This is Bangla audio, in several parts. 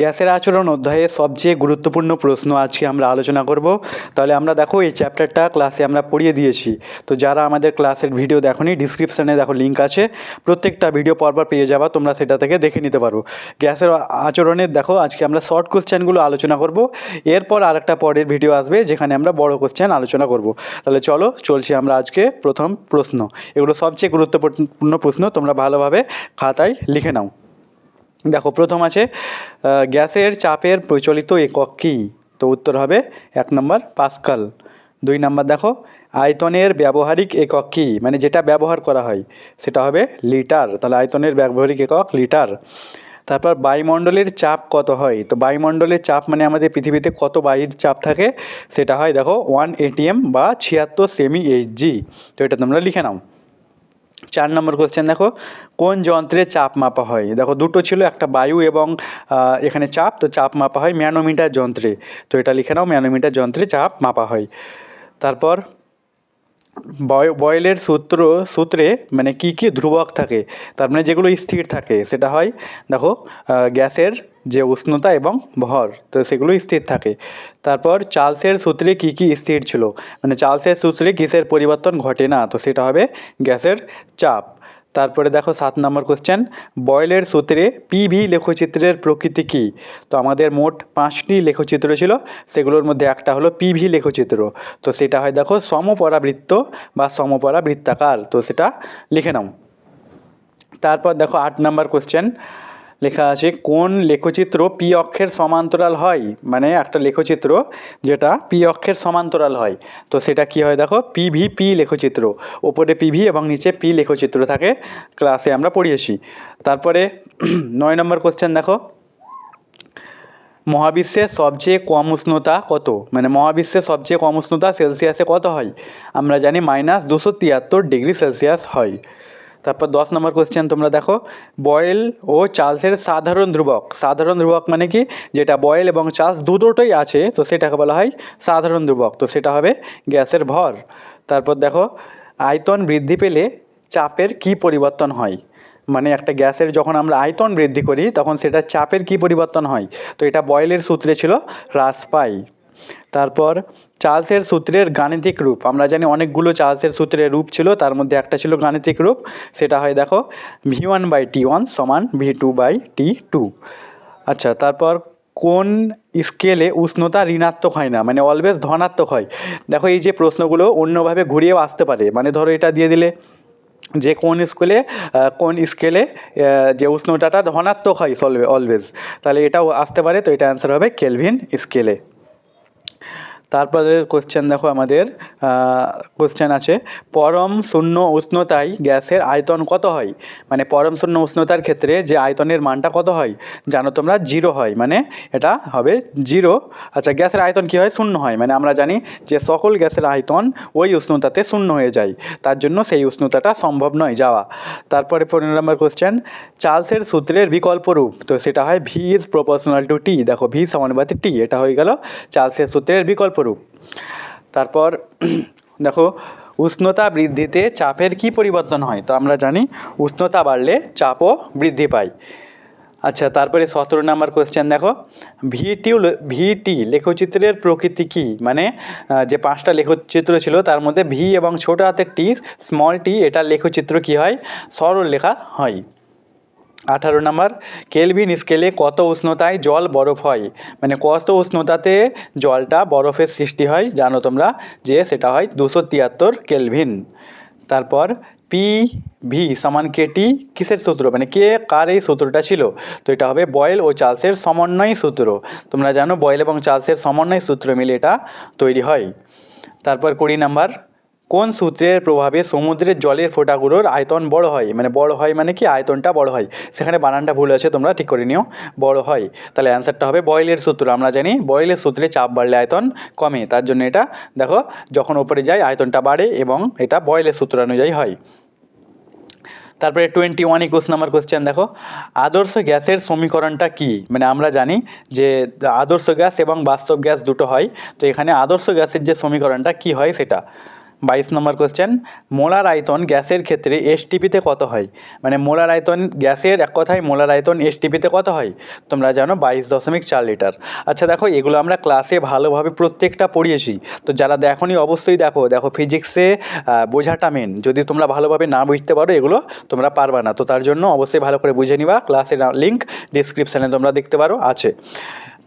গ্যাসের আচরণ অধ্যায়ে সবচেয়ে গুরুত্বপূর্ণ প্রশ্ন আজকে আমরা আলোচনা করব। তাহলে আমরা দেখো এই চ্যাপ্টারটা ক্লাসে আমরা পড়িয়ে দিয়েছি। তো যারা আমাদের ক্লাসের ভিডিও দেখোনি ডিসক্রিপশানে দেখো লিঙ্ক আছে। প্রত্যেকটা ভিডিও পরপর পেয়ে যাবা, তোমরা সেটা থেকে দেখে নিতে পারো। গ্যাসের আচরণের দেখো, আজকে আমরা শর্ট কোশ্চেনগুলো আলোচনা করব। এরপর আরেকটা পরের ভিডিও আসবে, যেখানে আমরা বড় কোশ্চেন আলোচনা করব। তাহলে চলো, চলছি আমরা আজকে প্রথম প্রশ্ন। এগুলো সবচেয়ে গুরুত্বপূর্ণ প্রশ্ন, তোমরা ভালোভাবে খাতায় লিখে নাও। দেখো, প্রথম আছে গ্যাসের চাপের প্রচলিত একক কী? তো উত্তর হবে এক নম্বর পাস্কাল। দুই নম্বর দেখো, আয়তনের ব্যবহারিক একক কী? মানে যেটা ব্যবহার করা হয়, সেটা হবে লিটার। তাহলে আয়তনের ব্যবহারিক একক লিটার। তারপর বায়ুমণ্ডলের চাপ কত হয়? তো বায়ুমণ্ডলের চাপ মানে আমাদের পৃথিবীতে কত বায়ুর চাপ থাকে, সেটা হয় দেখো ওয়ান এটিএম বা ছিয়াত্তর সেমি এইচ জি তো এটা তোমরা লিখে নাও। চার নম্বর কোশ্চেন দেখো, কোন যন্ত্রে চাপ মাপা হয়? দেখো, দুটো ছিল, একটা বায়ু এবং এখানে চাপ, তো চাপ মাপা হয় ম্যানোমিটার যন্ত্রে। তো এটা লিখে নাও, ম্যানোমিটার যন্ত্রে চাপ মাপা হয়। তারপর বয়েলের সূত্র, সূত্রে মানে কি কি ধ্রুবক থাকে, তার মানে যেগুলো স্থির থাকে, সেটা হয়, দেখো গ্যাসের যে উষ্ণতা এবং ভর, তো সেগুলো স্থির থাকে। তারপর চার্লসের সূত্রে কি কি স্থির ছিল? মানে চার্লসের সূত্রে কিসের পরিবর্তন ঘটে না, তো সেটা হবে গ্যাসের চাপ। তারপরে দেখো সাত নম্বর কোশ্চেন বয়েলের সূত্রে পিভি লেখচিত্রের প্রকৃতি কী? তো আমাদের মোট পাঁচটি লেখচিত্র ছিল, সেগুলোর মধ্যে একটা হলো পিভি লেখচিত্র। তো সেটা হয় দেখো সমপরাবৃত্ত বা সমপরাবৃত্তাকার, তো সেটা লিখে নাও। তারপর দেখো আট নম্বর কোশ্চেন লেখা আছে, কোন লেখচিত্র পি অক্ষের সমান্তরাল হয়? মানে একটা লেখচিত্র যেটা পি অক্ষের সমান্তরাল হয়। তো সেটা কি হয় দেখো? পিভি পি লেখচিত্র। ওপরে পিভি এবং নিচে পি লেখচিত্র থাকে। ক্লাসে আমরা পড়িয়েছি তারপরে নয় নম্বর কোশ্চেন দেখো। মহাবিশ্বের সবচেয়ে কম উষ্ণতা কত? মানে মহাবিশ্বের সবচেয়ে কম উষ্ণতা সেলসিয়াসে কত হয়? আমরা জানি মাইনাস দুশো তিয়াত্তর ডিগ্রি সেলসিয়াস হয়। তারপর দশ নম্বর কোশ্চেন তোমরা দেখো বয়েল ও চার্লসের সাধারণ ধ্রুবক। সাধারণ ধ্রুবক মানে কি? যেটা বয়েল এবং চার্লস দুটোই আছে, তো সেটাকে বলা হয় সাধারণ ধ্রুবক। তো সেটা হবে গ্যাসের ভর। তারপর দেখো, আয়তন বৃদ্ধি পেলে চাপের কি পরিবর্তন হয়? মানে একটা গ্যাসের যখন আমরা আয়তন বৃদ্ধি করি, তখন সেটা চাপের কি পরিবর্তন হয়? তো এটা বয়েলের সূত্রে ছিল হ্রাস পায় তারপর চার্লসের সূত্রের গাণিতিক রূপ। আমরা জানি অনেকগুলো চার্লসের সূত্রের রূপ ছিল, তার মধ্যে একটা ছিল গাণিতিক রূপ, সেটা হয় দেখো V one by T one সমান V two by T two আচ্ছা তারপর কোন স্কেলে উষ্ণতা ঋণাত্মক হয় না? মানে অলওয়েজ ধনাত্মক হয়। দেখো এই যে প্রশ্নগুলো অন্যভাবে ঘুরিয়েও আসতে পারে। মানে ধরো এটা দিয়ে দিলে যে কোন স্কুলে কোন স্কেলে যে উষ্ণতাটা ধনাত্মক হয় অলওয়েজ তাহলে এটাও আসতে পারে, তো এটা অ্যান্সার হবে কেলভিন স্কেলে। তারপরে কোশ্চেন দেখো আমাদের কোশ্চেন আছে, পরম শূন্য উষ্ণতায় গ্যাসের আয়তন কত হয়? মানে পরম শূন্য উষ্ণতার ক্ষেত্রে যে আয়তনের মানটা কত হয়? জানো তোমরা জিরো হয় মানে এটা হবে জিরো আচ্ছা গ্যাসের আয়তন কী হয়? শূন্য হয় মানে আমরা জানি যে সকল গ্যাসের আয়তন ওই উষ্ণতাতে শূন্য হয়ে যায়, তার জন্য সেই উষ্ণতাটা সম্ভব নয় যাওয়া। তারপরে পনেরো নম্বর কোশ্চেন চার্লসের সূত্রের বিকল্প রূপ, তো সেটা হয় V is proportional to T দেখো ভি সমানুপাতিক টি এটা হয়ে গেল চার্লসের সূত্রের বিকল্প রূপ তারপর, দেখো, উষ্ণতা বৃদ্ধিতে চাপের কি পরিবর্তন হয়? তো আমরা জানি, উষ্ণতা বাড়লে চাপও বৃদ্ধি পায়। আচ্ছা তারপরে সতেরো নাম্বার কোশ্চেন দেখো। ভিটি ভিটি লেখচিত্রের প্রকৃতি কী? মানে যে পাঁচটা লেখচিত্র ছিল, তার মধ্যে ভি এবং ছোট হাতের টি স্মল টি এটা লেখচিত্র কী হয়? সরল লেখা হয়। আঠারো নম্বর, কেলভিন স্কেলে কত উষ্ণতায় জল বরফ হয়? মানে কত উষ্ণতাতে জলটা বরফের সৃষ্টি হয় জানো তোমরা? যে সেটা হয় দুশো তিয়াত্তর কেলভিন। তারপর পি ভি সমান কেটি, কিসের সূত্র? মানে কে, কার এই সূত্রটা ছিল? তো এটা হবে বয়েল ও চার্লসের সমন্বয় সূত্র। তোমরা জানো বয়েল এবং চার্লসের সমন্বয় সূত্র মিলে এটা তৈরি হয়। তারপর কুড়ি নাম্বার কোন সূত্রের প্রভাবে সমুদ্রের জলের ফোঁটাগুলোর আয়তন বড় হয়? মানে বড় হয় মানে কি? আয়তনটা বড় হয়। সেখানে বানানটা ভুল আছে তোমরা ঠিক করে নিও। বড় হয়। তাহলে অ্যান্সারটা হবে বয়েলের সূত্র। আমরা জানি বয়েলের সূত্রে চাপ বাড়লে আয়তন কমে। তার জন্য এটা, দেখো, যখন ওপরে যায় আয়তনটা বাড়ে এবং এটা বয়েলের সূত্র অনুযায়ী হয়। তারপরে টোয়েন্টি ওয়ান একুশ নাম্বার কোশ্চেন দেখো। আদর্শ গ্যাসের সমীকরণটা কি? মানে আমরা জানি যে আদর্শ গ্যাস এবং বাস্তব গ্যাস দুটো হয়। তো এখানে আদর্শ গ্যাসের যে সমীকরণটা কি হয় সেটা। বাইশ নম্বর কোশ্চেন মোলার আয়তন গ্যাসের ক্ষেত্রে এসটিপিতে কত হয়? মানে মোলার আয়তন গ্যাসের এক কথায় মোলার আয়তন এসটিপিতে কত হয়? তোমরা জানো বাইশ দশমিক চার লিটার। আচ্ছা দেখো, এগুলো আমরা ক্লাসে ভালোভাবে প্রত্যেকটা পড়িয়েছি। তো যারা দেখোনি, অবশ্যই দেখো। দেখো ফিজিক্সে বোঝাটা মেন যদি তোমরা ভালোভাবে না বুঝতে পারো এগুলো, তোমরা পারবে না। তো তার জন্য অবশ্যই ভালো করে বুঝে নিবা। ক্লাসের লিঙ্ক ডিসক্রিপশানে তোমরা দেখতে পারো, আছে।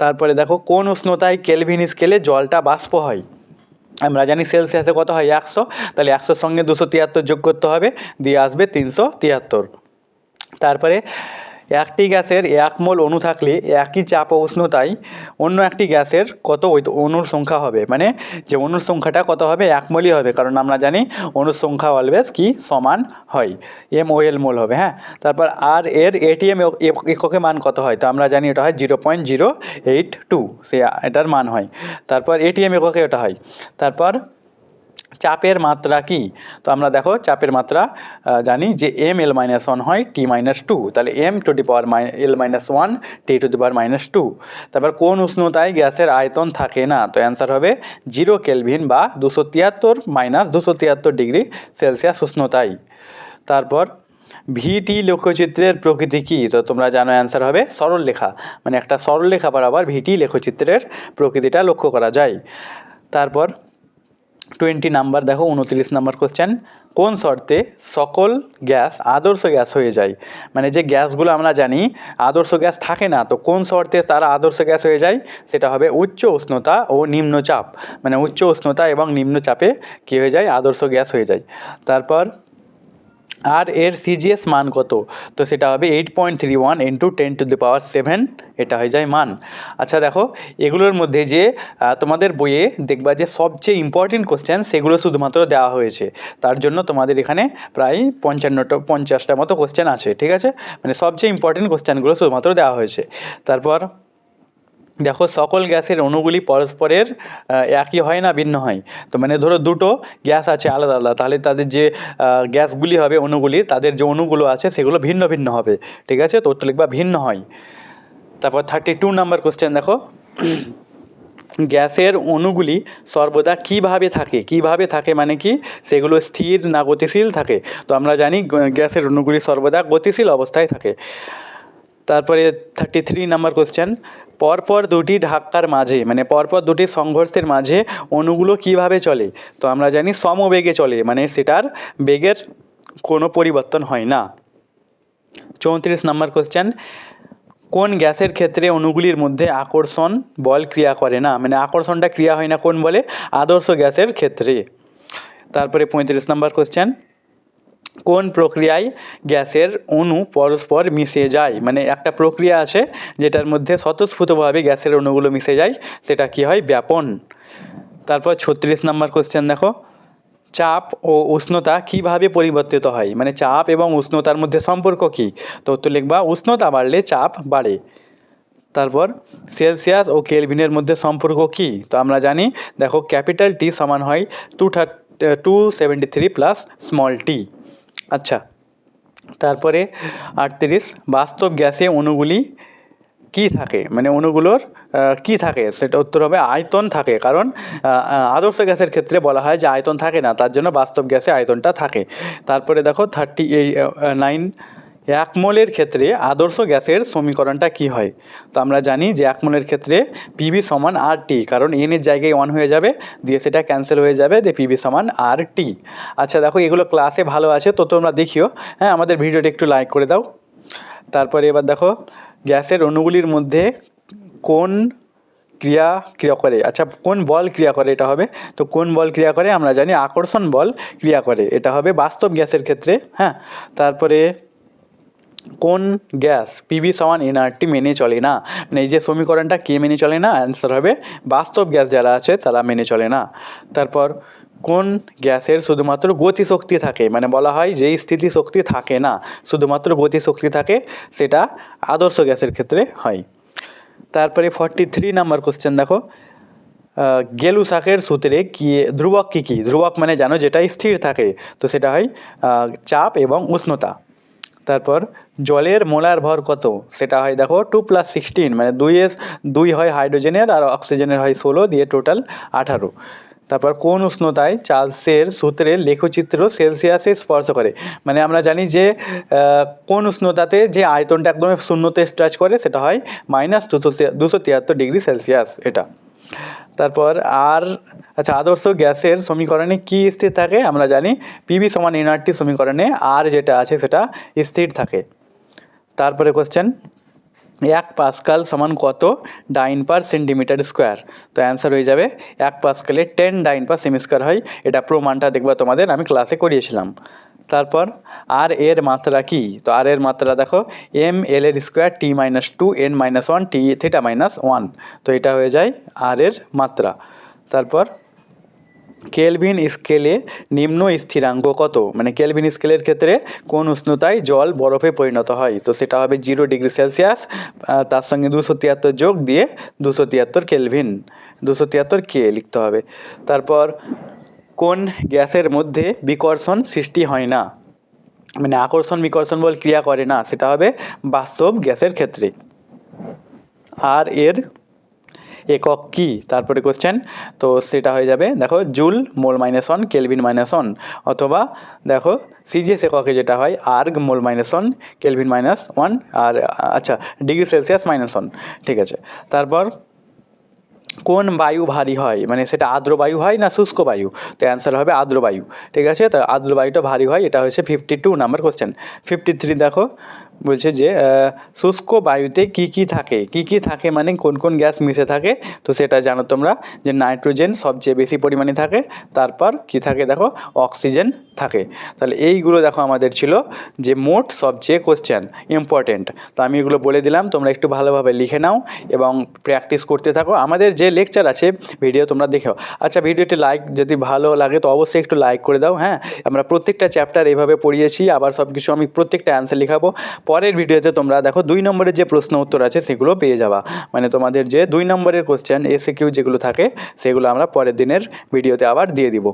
তারপরে দেখো, কোন উষ্ণতায় কেলভিন স্কেলে জলটা বাষ্প হয়? আমরা জানি সেলসিয়াসে কত হয়? একশো। তাহলে একশোর সঙ্গে দুশো তিয়াত্তর যোগ করতে হবে। দিয়ে আসবে তিনশো তিয়াত্তর। তারপরে একটি গ্যাসের এক মোল অণু থাকলে একই চাপ ও উষ্ণতায় অন্য একটি গ্যাসের কত অণুর সংখ্যা হবে? মানে যে অণুর সংখ্যাটা কত হবে? এক মোলই হবে। কারণ আমরা জানি অণুর সংখ্যা অলওয়েজ কি? সমান হয়। এম ও এল মোল হবে হ্যাঁ? তারপর আর এর এটিএম এককে মান কত হয়? তো আমরা জানি এটা হয় zero point zero eight two সে এটার মান হয়। তারপর এটিএম এককে এটা হয়। তারপর চাপের মাত্রা কি? তো আমরা দেখো চাপের মাত্রা জানি যে এম এল মাইনাস ওয়ান হয় টি মাইনাস টু তাহলে M to the power my L minus one T to the power minus two তারপর কোন উষ্ণতায় গ্যাসের আয়তন থাকে না? তো অ্যান্সার হবে জিরো কেলভিন বা দুশো তিয়াত্তর মাইনাস দুশো তিয়াত্তর ডিগ্রি সেলসিয়াস উষ্ণতায়। তারপর ভিটি লেখচিত্রের প্রকৃতি কী? তো তোমরা জানো অ্যান্সার হবে সরল লেখা মানে একটা সরল লেখা বরাবর ভিটি লেখচিত্রের প্রকৃতিটা লক্ষ্য করা যায়। তারপর টোয়েন্টি নাম্বার, দেখো উনত্রিশ নাম্বার কোশ্চেন কোন শর্তে সকল গ্যাস আদর্শ গ্যাস হয়ে যায়? মানে যে গ্যাসগুলো আমরা জানি আদর্শ গ্যাস থাকে না, তো কোন শর্তে তারা আদর্শ গ্যাস হয়ে যায়? সেটা হবে উচ্চ উষ্ণতা ও নিম্নচাপ। মানে উচ্চ উষ্ণতা এবং নিম্নচাপে কী হয়ে যায়? আদর্শ গ্যাস হয়ে যায়। তারপর আর এর সিজিএস মান কত? তো সেটা হবে eight point three one into ten to the power seven এটা হয়ে যায় মান। আচ্ছা দেখো, এগুলোর মধ্যে যে তোমাদের বইয়ে দেখবা যে সবচেয়ে ইম্পর্টেন্ট কোশ্চেন সেগুলো শুধুমাত্র দেওয়া হয়েছে। তার জন্য তোমাদের এখানে প্রায় পঞ্চান্নটা, পঞ্চাশটা মতো কোশ্চেন আছে, ঠিক আছে? মানে সবচেয়ে ইম্পর্টেন্ট কোশ্চেনগুলো শুধুমাত্র দেওয়া হয়েছে। তারপর দেখো, সকল গ্যাসের অণুগুলি পরস্পরের একই হয় না ভিন্ন হয়? তো মানে ধরো দুটো গ্যাস আছে আলাদা আলাদা, তাহলে তাদের যে গ্যাসগুলি হবে অণুগুলি, তাদের যে অণুগুলো আছে সেগুলো ভিন্ন ভিন্ন হবে, ঠিক আছে? তো উত্তর লিখবা ভিন্ন হয়। তারপর থার্টি টু নাম্বার কোশ্চেন দেখো। গ্যাসের অণুগুলি সর্বদা কীভাবে থাকে? কীভাবে থাকে মানে কি? সেগুলো স্থির না গতিশীল থাকে? তো আমরা জানি গ্যাসের অণুগুলি সর্বদা গতিশীল অবস্থায় থাকে। তারপরে থার্টি থ্রি নাম্বার কোশ্চেন পরপর দুটি ধাক্কার মাঝে মানে পরপর দুটি সংঘর্ষের মাঝে অণুগুলো কীভাবে চলে? তো আমরা জানি সমবেগে চলে মানে সেটার বেগের কোনো পরিবর্তন হয় না। চৌত্রিশ নাম্বার কোশ্চেন কোন গ্যাসের ক্ষেত্রে অণুগুলির মধ্যে আকর্ষণ বল ক্রিয়া করে না? মানে আকর্ষণটা ক্রিয়া হয় না কোন বলে? আদর্শ গ্যাসের ক্ষেত্রে। তারপরে পঁয়ত্রিশ নাম্বার কোশ্চেন কোন প্রক্রিয়ায় গ্যাসের অণু পরস্পর মিশে যায়? মানে একটা প্রক্রিয়া আছে যেটার মধ্যে স্বতঃস্ফূর্তভাবে গ্যাসের অণুগুলো মিশে যায়, সেটা কি হয়? ব্যাপন। তারপর ছত্রিশ নাম্বার কোশ্চেন দেখো। চাপ ও উষ্ণতা কীভাবে পরিবর্তিত হয়? মানে চাপ এবং উষ্ণতার মধ্যে সম্পর্ক কী? তো উত্তর লিখবা, উষ্ণতা বাড়লে চাপ বাড়ে। তারপর সেলসিয়াস ও কেলভিনের মধ্যে সম্পর্ক কী? তো আমরা জানি, দেখো ক্যাপিটাল টি সমান হয় two thirty two seventy three plus small T আচ্ছা তারপরে আটত্রিশ, বাস্তব গ্যাসে অণুগুলি কি থাকে? মানে অণুগুলোর কি থাকে? সেটা উত্তর হবে আয়তন থাকে, কারণ আদর্শ গ্যাসের ক্ষেত্রে বলা হয় যে আয়তন থাকে না, তার জন্য বাস্তব গ্যাসে আয়তনটা থাকে। তারপরে দেখো থার্টি এই নাইন এক মোলের ক্ষেত্রে আদর্শ গ্যাসের সমীকরণটা কি হয়? তো আমরা জানি যে এক মোলের ক্ষেত্রে পিভি সমান আর টি কারণ এন এর জায়গায় ওয়ান হয়ে যাবে, দিয়ে সেটা ক্যান্সেল হয়ে যাবে, দিয়ে পিভি সমান আর টি আচ্ছা দেখো, এগুলো ক্লাসে ভালো আছে, তো তোমরা দেখিও। হ্যাঁ আমাদের ভিডিওটা একটু লাইক করে দাও। তারপরে এবার দেখো, গ্যাসের অণুগুলির মধ্যে কোন ক্রিয়া ক্রিয়া করে? আচ্ছা কোন বল ক্রিয়া করে এটা হবে? তো কোন বল ক্রিয়া করে? আমরা জানি আকর্ষণ বল ক্রিয়া করে, এটা হবে বাস্তব গ্যাসের ক্ষেত্রে হ্যাঁ। তারপরে কোন গ্যাস পিভি সমান এনআরটি মেনে চলে না? মানে এই যে সমীকরণটা কে মেনে চলে না? অ্যান্সার হবে বাস্তব গ্যাস যারা আছে তারা মেনে চলে না। তারপর কোন গ্যাসের শুধুমাত্র গতিশক্তি থাকে? মানে বলা হয় যেই স্থিতিশক্তি থাকে না, শুধুমাত্র গতিশক্তি থাকে, সেটা আদর্শ গ্যাসের ক্ষেত্রে হয়। তারপরে ফর্টি থ্রি নাম্বার কোশ্চেন দেখো গেলু শাকের সূত্রে কি, ধ্রুবক কী কী? ধ্রুবক মানে জানো যেটা স্থির থাকে, তো সেটা হয় চাপ এবং উষ্ণতা। তারপর জলের মোলার ভর কত? সেটা হয় দেখো টু প্লাস সিক্সটিন মানে দুই এস দুই হয় হাইড্রোজেনের আর অক্সিজেনের হয় ষোলো, দিয়ে টোটাল আঠারো। তারপর কোন উষ্ণতায় চার্লসের সূত্রের লেখচিত্র সেলসিয়াসে স্পর্শ করে? মানে আমরা জানি যে কোন উষ্ণতাতে যে আয়তনটা একদম শূন্যতে টাচ করে, সেটা হয় মাইনাস দুশো দুশো তিয়াত্তর ডিগ্রি সেলসিয়াস এটা। তারপর আর আচ্ছা আদর্শ গ্যাসের সমীকরণে কি স্থির থাকে? আমরা জানি পিবি সমান এনআরটি সমীকরণে আর যেটা আছে সেটা স্থির থাকে। তারপরে কোশ্চেন এক পাস্কাল সমান কত ডাইন পার সেন্টিমিটার স্কোয়ার? তো অ্যান্সার হয়ে যাবে, এক পাস্কালে ten dyne per cm square হয়। এটা প্রমাণটা দেখবা তোমাদের, আমি ক্লাসে করিয়েছিলাম। তারপর আর এর মাত্রা কি? তো আর এর মাত্রা দেখো এম এল এর square T minus two N minus one T theta minus one তো এটা হয়ে যায় আর এর মাত্রা। তারপর কেলভিন স্কেলে নিম্ন স্থিরাঙ্ক কত? মানে কেলভিন স্কেলের ক্ষেত্রে কোন উষ্ণতায় জল বরফে পরিণত হয়? তো সেটা হবে জিরো ডিগ্রি সেলসিয়াস তার সঙ্গে দুশো তিয়াত্তর যোগ দিয়ে দুশো তিয়াত্তর কেলভিন। দুশো তিয়াত্তর কে লিখতে হবে। তারপর কোন গ্যাসের মধ্যে বিকর্ষণ সৃষ্টি হয় না? মানে আকর্ষণ, বিকর্ষণ বল ক্রিয়া করে না, সেটা হবে বাস্তব গ্যাসের ক্ষেত্রে। আর এর একক কি? তারপরে কোশ্চেন তো সেটা হয়ে যাবে, দেখো, joule mole minus one kelvin minus one অথবা দেখো, সিজিএস এককে যেটা হয়, erg mole minus one kelvin minus one আর আচ্ছা ডিগ্রি সেলসিয়াস মাইনাস ওয়ান ঠিক আছে। তারপর কোন বায়ু ভারী হয়? মানে সেটা আর্দ্র বায়ু হয় না শুষ্ক বায়ু? তো অ্যান্সার হবে আর্দ্র বায়ু। ঠিক আছে? তো আর্দ্র বায়ুটা ভারী হয়, এটা হচ্ছে fifty two number question fifty three দেখো। বলছে যে শুষ্ক বায়ুতে কি কি থাকে? কি কি থাকে মানে কোন কোন গ্যাস মিশে থাকে? তো সেটা জানো তোমরা যে নাইট্রোজেন সবচেয়ে বেশি পরিমাণে থাকে, তারপর কি থাকে দেখো? অক্সিজেন থাকে। তাহলে এইগুলো দেখো আমাদের ছিল যে মোট সবচেয়ে কোশ্চেন ইম্পর্টেন্ট তো আমি এগুলো বলে দিলাম, তোমরা একটু ভালোভাবে লিখে নাও এবং প্র্যাকটিস করতে থাকো। আমাদের যে লেকচার আছে ভিডিও তোমরা দেখো আচ্ছা ভিডিওটি লাইক যদি ভালো লাগে তো অবশ্যই একটু লাইক করে দাও হ্যাঁ? আমরা প্রত্যেকটা চ্যাপ্টার এইভাবে পড়িয়েছি, আবার সব কিছু আমি প্রত্যেকটা অ্যান্সার লিখাবো। পরের ভিডিওতে তোমরা দেখো দুই নম্বরের যে প্রশ্ন উত্তর আছে সেগুলো পেয়ে যাবা। মানে তোমাদের যে দুই নম্বরের কোশ্চেন এসে কিউ যেগুলো থাকে, সেগুলো আমরা পরের দিনের ভিডিওতে আবার দিয়ে দিব।